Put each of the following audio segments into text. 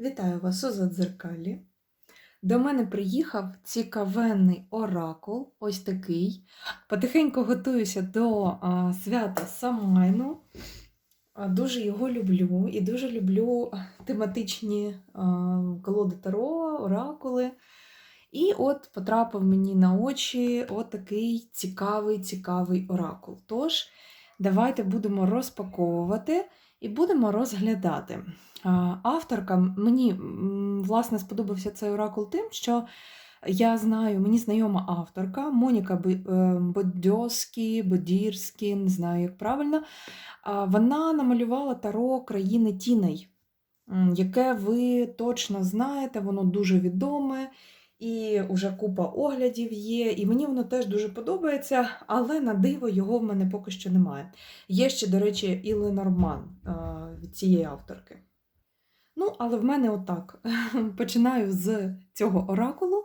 Вітаю вас у Задзеркалі. До мене приїхав цікавенний оракул, ось такий. Потихеньку готуюся до а, свята Самайну. А, Дуже його люблю і дуже люблю тематичні а, колоди Таро, оракули. І от потрапив мені на очі отакий цікавий, цікавий оракул. Тож, давайте будемо розпаковувати і будемо розглядати. Авторка мені власне сподобався цей оракул тим, що я знаю, мені знайома авторка Моніка е, Бодьоскі, Бодірські, не знаю, як правильно. Вона намалювала таро країни Тіней, яке ви точно знаєте, воно дуже відоме. І вже купа оглядів є, і мені воно теж дуже подобається, але на диво його в мене поки що немає. Є ще, до речі, і Ленорман е, від цієї авторки. Ну, але в мене отак. Починаю з цього оракулу.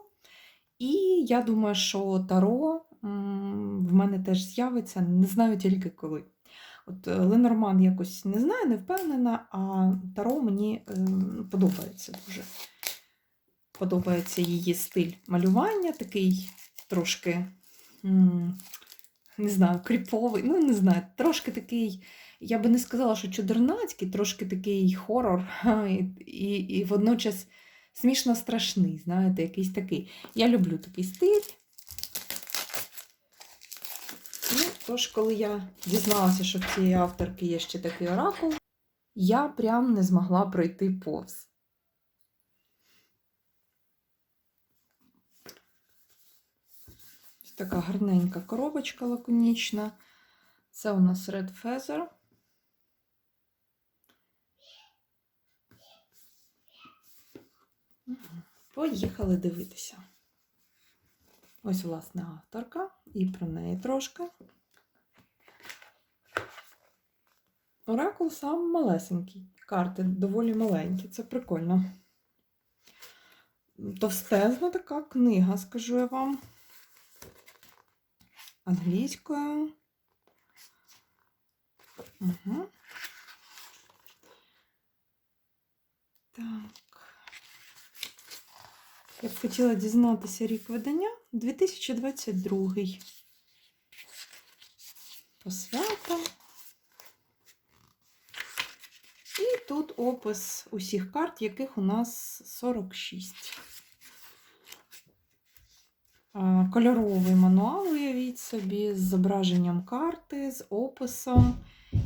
І я думаю, що Таро в мене теж з'явиться, не знаю тільки коли. От е, Ленорман якось не знаю, не впевнена, а Таро мені е, подобається дуже. Подобається її стиль малювання, такий трошки, не знаю, кріповий, ну не знаю, трошки такий, я би не сказала, що чудернацький, трошки такий хорор, і, і, водночас смішно страшний, знаєте, якийсь такий. Я люблю такий стиль. Ну, тож, коли я дізналася, що в цієї авторки є ще такий оракул, я прям не змогла пройти повз. Така гарненька коробочка лаконічна. Це у нас Red Feather. Поїхали дивитися. Ось, власне, авторка, і про неї трошки. Оракул сам малесенький. Карти доволі маленькі, це прикольно. Товстезна така книга, скажу я вам. Англійською. Угу. Так. Я б хотіла дізнатися рік видання 2022. Посвята. І тут опис усіх карт, яких у нас 46. Кольоровий мануал, уявіть собі, з зображенням карти, з описом,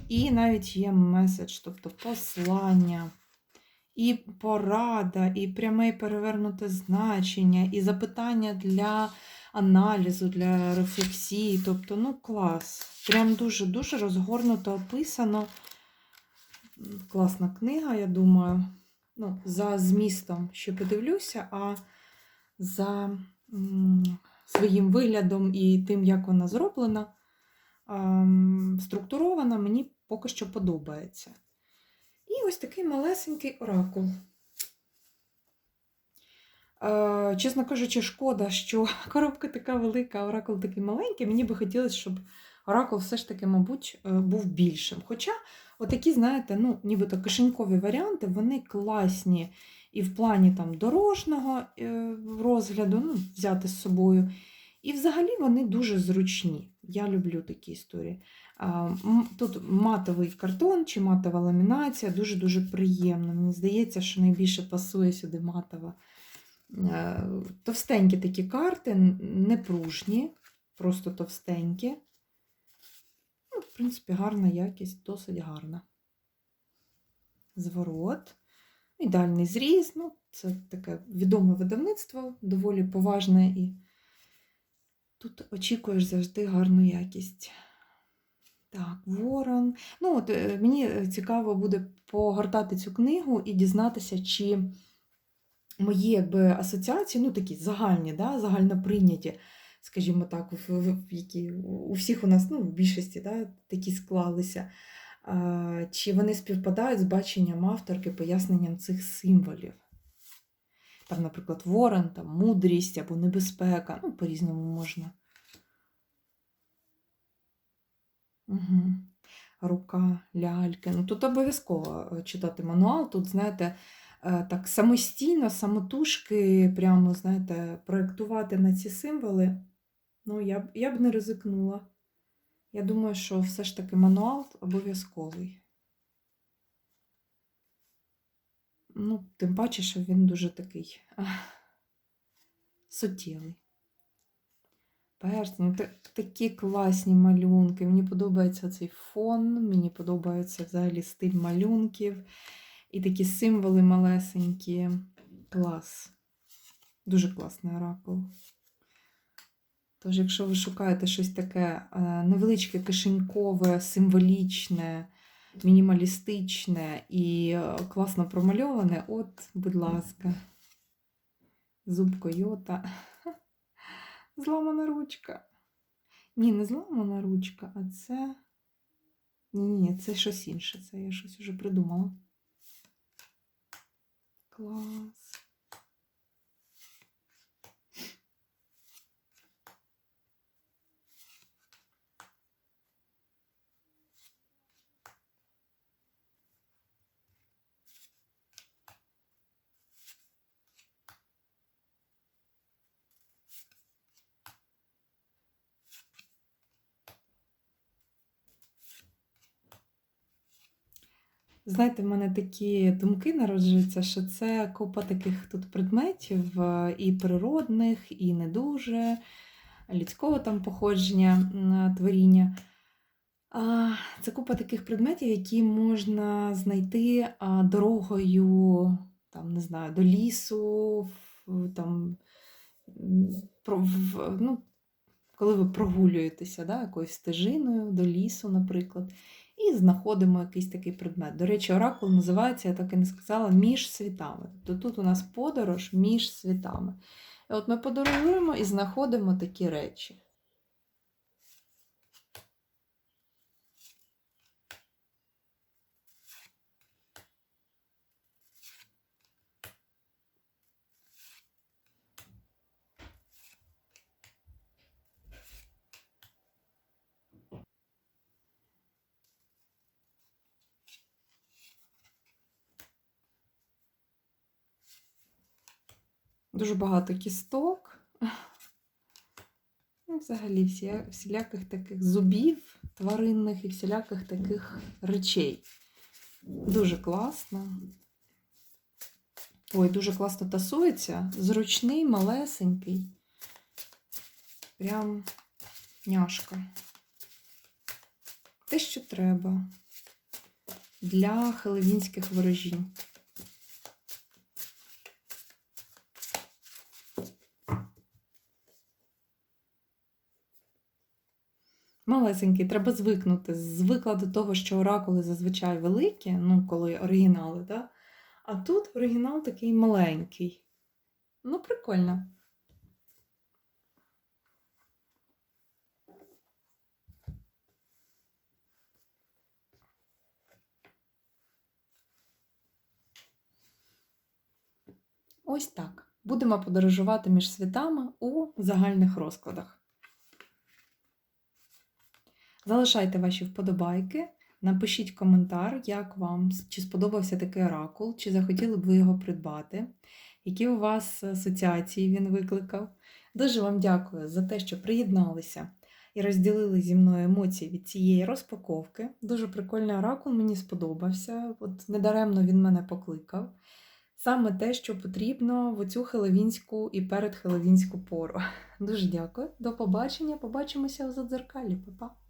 і навіть є меседж, тобто послання, і порада, і пряме перевернуте значення, і запитання для аналізу, для рефлексії. Тобто, ну, клас. Прям дуже-дуже розгорнуто описано. Класна книга, я думаю. Ну, за змістом ще подивлюся, а за своїм виглядом і тим, як вона зроблена, структурована, мені поки що подобається. І ось такий малесенький оракул. Е, Чесно кажучи, шкода, що коробка така велика, а оракул такий маленький. Мені би хотілося, щоб оракул все ж таки, мабуть, е, був більшим. Хоча, отакі, знаєте, ну, нібито кишенькові варіанти, вони класні і в плані там дорожнього е, розгляду, ну, взяти з собою. І взагалі вони дуже зручні. Я люблю такі історії. Тут матовий картон чи матова ламінація, дуже-дуже приємно. Мені здається, що найбільше пасує сюди матова. Е, Товстенькі такі карти, не пружні, просто товстенькі. В принципі, гарна якість, досить гарна. Зворот. Ідеальний зріз. Ну, це таке відоме видавництво, доволі поважне і тут очікуєш завжди гарну якість. Так, Ворон. Ну, от, е, мені е, цікаво буде погортати цю книгу і дізнатися, чи мої якби, асоціації, ну такі загальні, да, загально прийняті, скажімо так, які у всіх у нас, ну, в більшості да, такі склалися. Чи вони співпадають з баченням авторки, поясненням цих символів. Там, наприклад, ворон, там, мудрість або небезпека, ну, по-різному можна. Угу. Рука, ляльки. Ну, тут обов'язково е, читати мануал. Тут, знаєте, е, так самостійно, самотужки, прямо, знаєте, проєктувати на ці символи, ну, я б, я б не ризикнула. Я думаю, що все ж таки мануал обов'язковий. Ну, тим паче, що він дуже такий суттєвий. Персні, такі класні малюнки. Мені подобається цей фон, мені подобається взагалі стиль малюнків. І такі символи малесенькі. Клас. Дуже класний оракул. Тож, якщо ви шукаєте щось таке е, невеличке, кишенькове, символічне, мінімалістичне і е, класно промальоване, от, будь ласка, зуб койота. Зламана ручка. Ні, не зламана ручка, а це. Ні, ні, це щось інше. Це я щось вже придумала. Клас. Знаєте, в мене такі думки народжуються, що це купа таких тут предметів е, і природних, і не дуже, людського там походження м, творіння. Це купа таких предметів, які можна знайти дорогою, там, не знаю, до лісу, там, ну, коли ви прогулюєтеся да, якоюсь стежиною до лісу, наприклад, і знаходимо якийсь такий предмет. До речі, оракул називається, я так і не сказала, між світами. Тобто тут у нас подорож між світами. І от ми подорожуємо і знаходимо такі речі. Дуже багато кісток. Ну, взагалі, всі, всіляких таких зубів тваринних і всіляких таких речей. Дуже класно. Ой, дуже класно тасується. Зручний, малесенький. Прям няшка. Те, що треба для хелевінських ворожінь. Малесенький, треба звикнути. Звикла до того, що оракули зазвичай великі, ну, коли оригінали, да? а тут оригінал такий маленький. Ну, прикольно. Ось так. Будемо подорожувати між світами у загальних розкладах. Залишайте ваші вподобайки, напишіть коментар, як вам, чи сподобався такий оракул, чи захотіли б ви його придбати, які у вас асоціації він викликав. Дуже вам дякую за те, що приєдналися і розділили зі мною емоції від цієї розпаковки. Дуже прикольний оракул, мені сподобався. От недаремно він мене покликав. Саме те, що потрібно в оцю хеловінську і передхеловінську пору. Дуже дякую. До побачення. Побачимося у задзеркалі. Па-па.